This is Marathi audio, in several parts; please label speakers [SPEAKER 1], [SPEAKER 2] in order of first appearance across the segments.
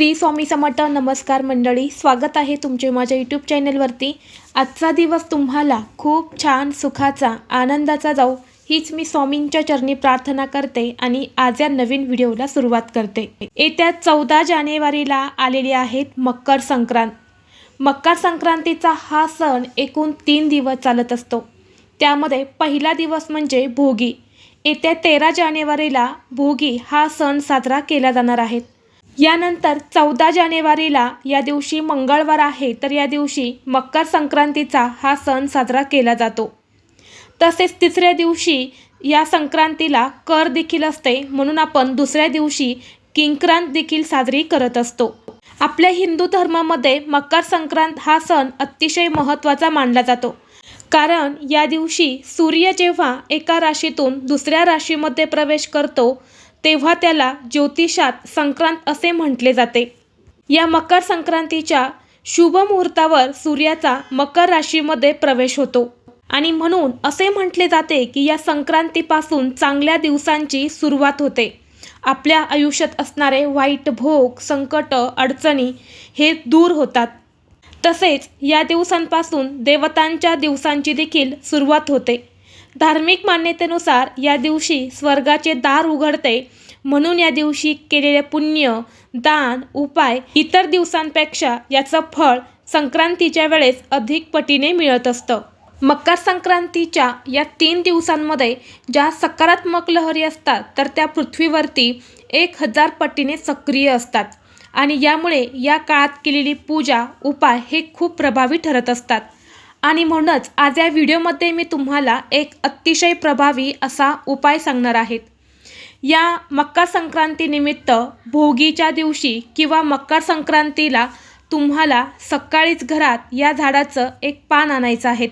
[SPEAKER 1] श्री स्वामी समर्थ नमस्कार मंडळी स्वागत आहे तुमचे माझ्या यूट्यूब चॅनलवरती आजचा दिवस तुम्हाला खूप छान सुखाचा आनंदाचा जाऊ हीच मी स्वामींच्या चरणी प्रार्थना करते आणि आज या नवीन व्हिडिओला सुरुवात करते. येत्या चौदा जानेवारीला आलेली आहेत मकर संक्रांत. मकर संक्रांतीचा हा सण एकूण तीन दिवस चालत असतो. त्यामध्ये पहिला दिवस म्हणजे भोगी. येत्या तेरा जानेवारीला भोगी हा सण साजरा केला जाणार आहे. यानंतर चौदा जानेवारीला या दिवशी मंगळवार आहे तर या दिवशी मकर संक्रांतीचा हा सण साजरा केला जातो. तसेच तिसऱ्या दिवशी या संक्रांतीला कर देखील असते म्हणून आपण दुसऱ्या दिवशी किंक्रांत देखील साजरी करत असतो. आपल्या हिंदू धर्मामध्ये मकर संक्रांत हा सण अतिशय महत्त्वाचा मानला जातो. कारण या दिवशी सूर्य जेव्हा एका राशीतून दुसऱ्या राशीमध्ये प्रवेश करतो तेव्हा त्याला ज्योतिषात संक्रांत असे म्हटले जाते. या मकर संक्रांतीच्या शुभ मुहूर्तावर सूर्याचा मकर राशीमध्ये प्रवेश होतो. आणि म्हणून असे म्हटले जाते की या संक्रांतीपासून चांगल्या दिवसांची सुरुवात होते. आपल्या आयुष्यात असणारे वाईट भोग संकट अडचणी हे दूर होतात. तसेच या दिवसांपासून देवतांच्या दिवसांची देखील सुरुवात होते. धार्मिक मान्यतेनुसार या दिवशी स्वर्गाचे दार उघडते. म्हणून या दिवशी केलेले पुण्य दान उपाय इतर दिवसांपेक्षा याचं फळ संक्रांतीच्या वेळेस अधिक पटीने मिळत असतं. मकर संक्रांतीच्या या तीन दिवसांमध्ये ज्या सकारात्मक लहरी असतात तर त्या पृथ्वीवरती एक हजार पटीने सक्रिय असतात. आणि यामुळे या काळात केलेली पूजा उपाय हे खूप प्रभावी ठरत असतात. आणि म्हणूनच आज या व्हिडिओमध्ये मी तुम्हाला एक अतिशय प्रभावी असा उपाय सांगणार आहेत. या मकर संक्रांतीनिमित्त भोगीच्या दिवशी किंवा मकर संक्रांतीला तुम्हाला सकाळीच घरात या झाडाचं एक पान आणायचं आहे.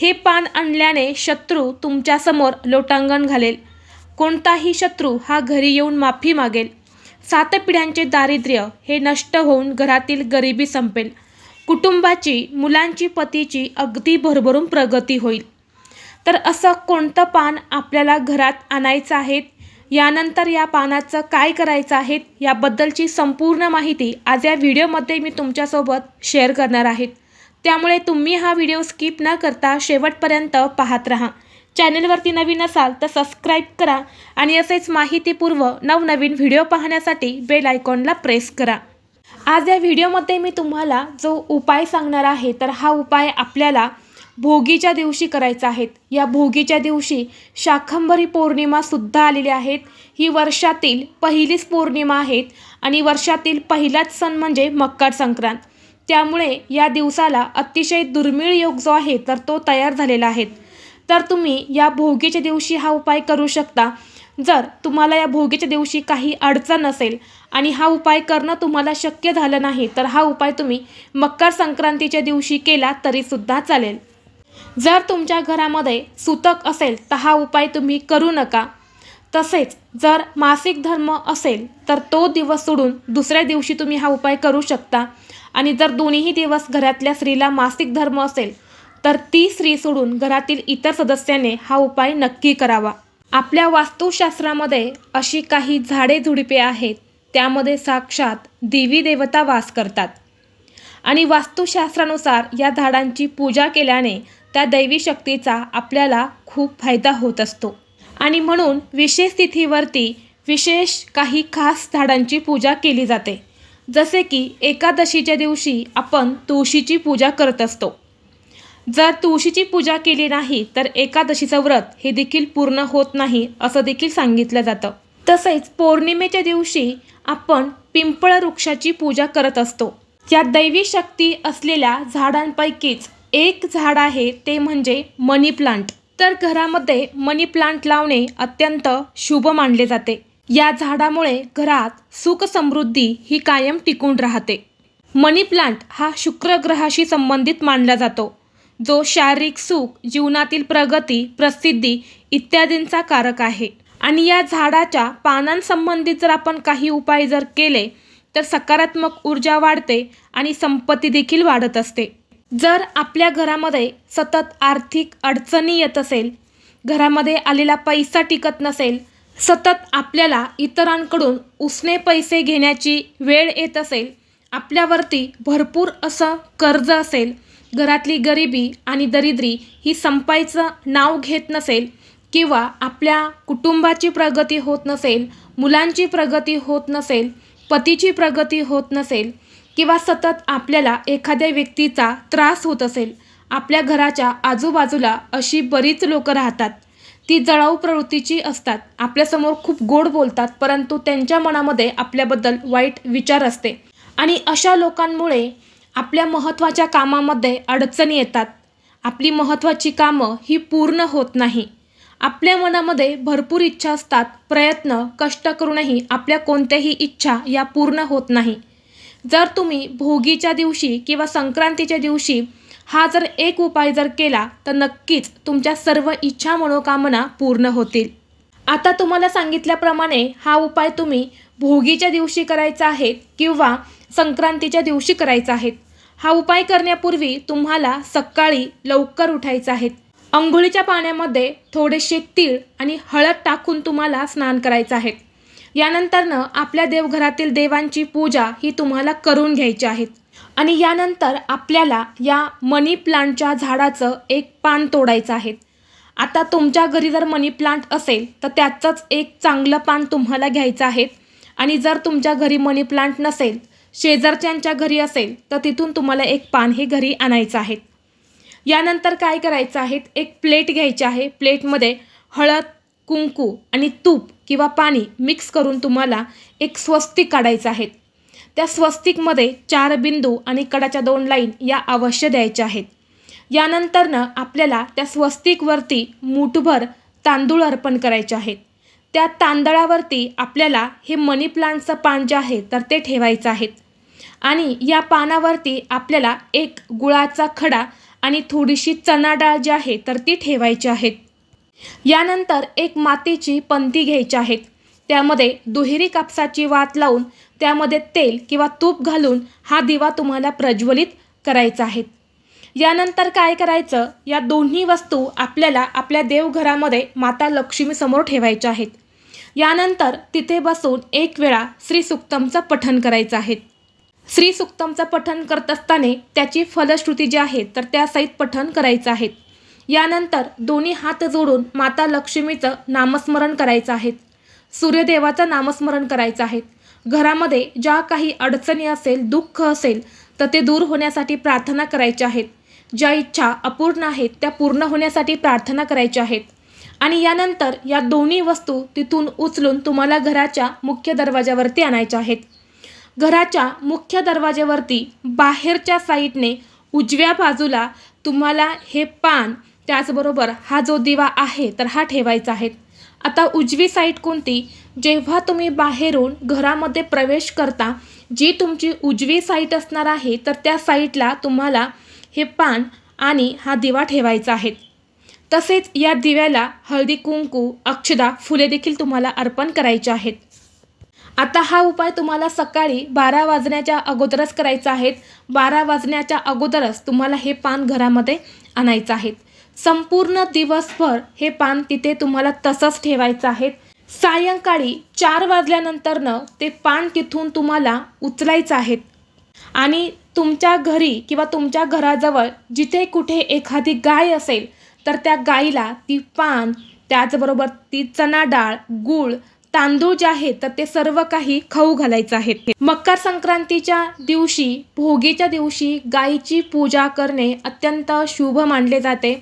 [SPEAKER 1] हे पान आणल्याने शत्रू तुमच्यासमोर लोटांगण घालेल. कोणताही शत्रू हा घरी येऊन माफी मागेल. सात पिढ्यांचे दारिद्र्य हे नष्ट होऊन घरातील गरिबी संपेल. कुटुंबाची मुलांची पतीची अगदी भरभरून प्रगती होईल. तर असं कोणतं पान आपल्याला घरात आणायचं आहे यानंतर या पानाचं काय करायचं आहे याबद्दलची संपूर्ण माहिती आज या व्हिडिओमध्ये मी तुमच्यासोबत शेअर करणार आहेत त्यामुळे तुम्ही हा व्हिडिओ स्किप न करता शेवटपर्यंत पाहत राहा. चॅनलवरती नवीन असाल तर सबस्क्राईब करा आणि असेच माहितीपूर्व नवनवीन व्हिडिओ पाहण्यासाठी बेल आयकॉनला प्रेस करा. आज या व्हिडिओमध्ये मी तुम्हाला जो उपाय सांगणार आहे तर हा उपाय आपल्याला भोगीच्या दिवशी करायचा आहे. या भोगीच्या दिवशी शाखंभरी पौर्णिमासुद्धा आलेली आहेत ही वर्षातील पहिलीच पौर्णिमा आहेत आणि वर्षातील पहिलाच सण म्हणजे मकर संक्रांत. त्यामुळे या दिवसाला अतिशय दुर्मिळ योग जो आहे तर तो तयार झालेला आहे. तर तुम्ही या भोगीच्या दिवशी हा उपाय करू शकता. जर तुम्हाला या भोगीच्या दिवशी काही अडचण असेल आणि हा उपाय करणं तुम्हाला शक्य झालं नाही तर हा उपाय तुम्ही मकर संक्रांतीच्या दिवशी केला तरीसुद्धा चालेल. जर तुमच्या घरामध्ये सुतक असेल तर हा उपाय तुम्ही करू नका. तसेच जर मासिक धर्म असेल तर तो दिवस सोडून दुसऱ्या दिवशी तुम्ही हा उपाय करू शकता. आणि जर दोन्हीही दिवस घरातल्या स्त्रीला मासिक धर्म असेल तर ती स्त्री सोडून घरातील इतर सदस्याने हा उपाय नक्की करावा. आपल्या वास्तुशास्त्रामध्ये अशी काही झाडे झुडपे आहेत त्यामध्ये साक्षात देवी देवता वास करतात. आणि वास्तुशास्त्रानुसार या झाडांची पूजा केल्याने त्या दैवी शक्तीचा आपल्याला खूप फायदा होत असतो. आणि म्हणून विशेष तिथीवरती विशेष काही खास झाडांची पूजा केली जाते. जसे की एकादशीच्या दिवशी आपण तुळशीची पूजा करत असतो. जर तुळशीची पूजा केली नाही तर एकादशीचं व्रत हे देखील पूर्ण होत नाही असं देखील सांगितलं जातं. तसेच पौर्णिमेच्या दिवशी आपण पिंपळ वृक्षाची पूजा करत असतो. या दैवी शक्ती असलेल्या झाडांपैकीच एक झाड आहे ते म्हणजे मनी प्लांट. तर घरामध्ये मनी प्लांट लावणे अत्यंत शुभ मानले जाते. या झाडामुळे घरात सुख समृद्धी ही कायम टिकून राहते. मनी प्लांट हा शुक्र ग्रहाशी संबंधित मानला जातो जो शारीरिक सुख जीवनातील प्रगती प्रसिद्धी इत्यादींचा कारक आहे. आणि या झाडाच्या पानांसंबंधी जर आपण काही उपाय जर केले तर सकारात्मक ऊर्जा वाढते आणि संपत्ती देखील वाढत असते. जर आपल्या घरामध्ये सतत आर्थिक अडचणी येत असेल घरामध्ये आलेला पैसा टिकत नसेल सतत आपल्याला इतरांकडून उसने पैसे घेण्याची वेळ येत असेल आपल्यावरती भरपूर असं कर्ज असेल घरातली गरिबी आणि दरिद्री ही संपायचं नाव घेत नसेल किंवा आपल्या कुटुंबाची प्रगती होत नसेल मुलांची प्रगती होत नसेल पतीची प्रगती होत नसेल किंवा सतत आपल्याला एखाद्या व्यक्तीचा त्रास होत असेल आपल्या घराच्या आजूबाजूला अशी बरीच लोकं राहतात. ती जळाऊ प्रवृत्तीची असतात. आपल्यासमोर खूप गोड बोलतात परंतु त्यांच्या मनामध्ये आपल्याबद्दल वाईट विचार असते. आणि अशा लोकांमुळे आपल्या महत्त्वाच्या कामामध्ये अडचणी येतात. आपली महत्त्वाची कामं ही पूर्ण होत नाही. आपल्या मनामध्ये भरपूर इच्छा असतात प्रयत्न कष्ट करूनही आपल्या कोणत्याही इच्छा या पूर्ण होत नाही. जर तुम्ही भोगीच्या दिवशी किंवा संक्रांतीच्या दिवशी हा जर एक उपाय जर केला तर नक्कीच तुमच्या सर्व इच्छा मनोकामना पूर्ण होतील. आता तुम्हाला सांगितल्याप्रमाणे हा उपाय तुम्ही भोगीच्या दिवशी करायचा आहे किंवा संक्रांतीच्या दिवशी करायचा आहे. हा उपाय करण्यापूर्वी तुम्हाला सकाळी लवकर उठायचं आहे. अंघोळीच्या पाण्यामध्ये थोडेसे तीळ आणि हळद टाकून तुम्हाला स्नान करायचं आहे. यानंतरनं आपल्या देवघरातील देवांची पूजा ही तुम्हाला करून घ्यायची आहे. आणि यानंतर आपल्याला या मनी प्लांटच्या झाडाचं एक पान तोडायचं आहे. आता तुमच्या घरी जर मनी प्लांट असेल तर त्याचंच एक चांगलं पान तुम्हाला घ्यायचं आहे. आणि जर तुमच्या घरी मनी प्लांट नसेल शेजारच्यांच्या घरी असेल तर तिथून तुम्हाला एक पान हे घरी आणायचं आहे. यानंतर काय करायचं आहे एक प्लेट घ्यायची आहे. प्लेटमध्ये हळद कुंकू आणि तूप किंवा पाणी मिक्स करून तुम्हाला एक स्वस्तिक काढायचं आहे त्या स्वस्तिकमध्ये चार बिंदू आणि कडाच्या दोन लाईन या अवश्य द्यायच्या आहेत. यानंतरनं आपल्याला त्या स्वस्तिकवरती मूठभर तांदूळ अर्पण करायचे आहेत. त्या तांदळावरती आपल्याला हे मनी प्लांटचं पान जे आहे तर ते ठेवायचं आहे आणि या पानावरती आपल्याला एक गुळाचा खडा आणि थोडीशी चणा डाळ जी आहे तर ती ठेवायची आहेत. यानंतर एक मातीची पंती घ्यायची आहेत. त्यामध्ये दुहेरी कापसाची वात लावून त्यामध्ये तेल किंवा तूप घालून हा दिवा तुम्हाला प्रज्वलित करायचा आहे. यानंतर काय करायचं? या दोन्ही वस्तू आपल्याला आपल्या देवघरामध्ये माता लक्ष्मीसमोर ठेवायच्या आहेत. यानंतर तिथे बसून एक वेळा श्री सुक्तमचं पठण करायचं आहे. श्री सुक्तमचं पठन करत असताना त्याची फलश्रुती जी आहे तर त्या सहित पठन करायचं आहे. यानंतर दोन्ही हात जोडून माता लक्ष्मीचं नामस्मरण करायचं आहे. सूर्यदेवाचं नामस्मरण करायचं आहे. घरामध्ये ज्या काही अडचणी असेल दुःख असेल तर ते दूर होण्यासाठी प्रार्थना करायच्या आहेत ज्या इच्छा अपूर्ण आहेत त्या पूर्ण होण्यासाठी प्रार्थना करायच्या आहेत आणि यानंतर या दोन्ही वस्तू तिथून उचलून तुम्हाला घराच्या मुख्य दरवाजावरती आणायच्या आहेत. घराच्या मुख्य दरवाज्यावरती बाहेरच्या साईडने उजव्या बाजूला तुम्हाला हे पान त्याचबरोबर हा जो दिवा आहे तर हा ठेवायचा आहे. आता उजवी साईड कोणती? जेव्हा तुम्ही बाहेरून घरामध्ये प्रवेश करता जी तुमची उजवी साईट असणार आहे तर त्या साईटला तुम्हाला हे पान आणि हा दिवा ठेवायचा आहे. तसेच या दिव्याला हळदी कुंकू अक्षदा फुले देखील तुम्हाला अर्पण करायचे आहेत. आता हा उपाय तुम्हाला सकाळी बारा वाजण्याच्या अगोदरच करायचा आहे. बारा वाजण्याच्या अगोदरच तुम्हाला हे पान घरामध्ये आणायचं आहे. संपूर्ण दिवसभर हे पान तिथे तुम्हाला तसंच ठेवायचं आहे. सायंकाळी चार वाजल्यानंतरनं ते पान तिथून तुम्हाला उचलायचं आहे. आणि तुमच्या घरी किंवा तुमच्या घराजवळ जिथे कुठे एखादी गाय असेल तर त्या गायीला ती पान त्याचबरोबर ती चणा डाळ गूळ तांदूळ जे आहेत तर ते सर्व काही खाऊ घालायचं आहे. मकर संक्रांतीच्या दिवशी भोगीच्या दिवशी गायीची पूजा करणे अत्यंत शुभ मानले जाते.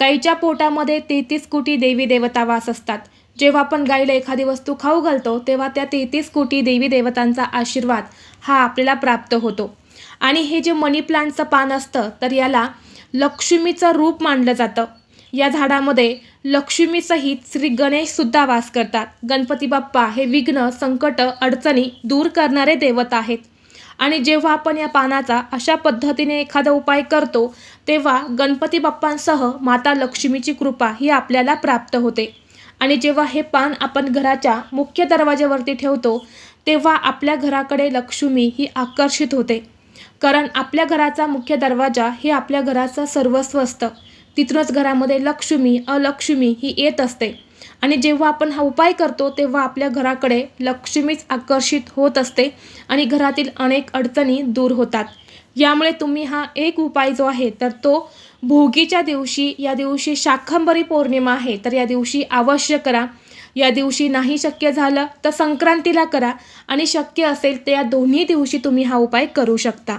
[SPEAKER 1] गाईच्या पोटामध्ये तेहतीस कोटी देवी देवता वास असतात. जेव्हा आपण गाईला एखादी वस्तू खाऊ घालतो तेव्हा त्या तेहतीस कोटी देवी देवतांचा आशीर्वाद हा आपल्याला प्राप्त होतो. आणि हे जे मनी प्लांटचं पान असतं तर याला लक्ष्मीचं रूप मानलं जातं. या झाडामध्ये लक्ष्मीसहित श्री गणेशसुद्धा वास करतात. गणपती बाप्पा हे विघ्न संकट अडचणी दूर करणारे दैवत आहेत. आणि जेव्हा आपण या पानाचा अशा पद्धतीने एखादा उपाय करतो तेव्हा गणपती बाप्पांसह माता लक्ष्मीची कृपा ही आपल्याला प्राप्त होते. आणि जेव्हा हे पान आपण घराच्या मुख्य दरवाज्यावरती ठेवतो तेव्हा आपल्या घराकडे लक्ष्मी ही आकर्षित होते. कारण आपल्या घराचा मुख्य दरवाजा हे आपल्या घराचं सर्वस्व असतं. तिथूनच घरामध्ये लक्ष्मी अलक्ष्मी ही येत असते. आणि जेव्हा आपण हा उपाय करतो तेव्हा आपल्या घराकडे लक्ष्मीच आकर्षित होत असते आणि घरातील अनेक अडचणी दूर होतात. यामुळे तुम्ही हा एक उपाय जो आहे तर तो भोगीच्या दिवशी या दिवशी शाकंभरी पौर्णिमा आहे तर या दिवशी अवश्य करा. या दिवशी नाही शक्य झालं तर संक्रांतीला करा. आणि शक्य असेल तर या दोन्ही दिवशी तुम्ही हा उपाय करू शकता.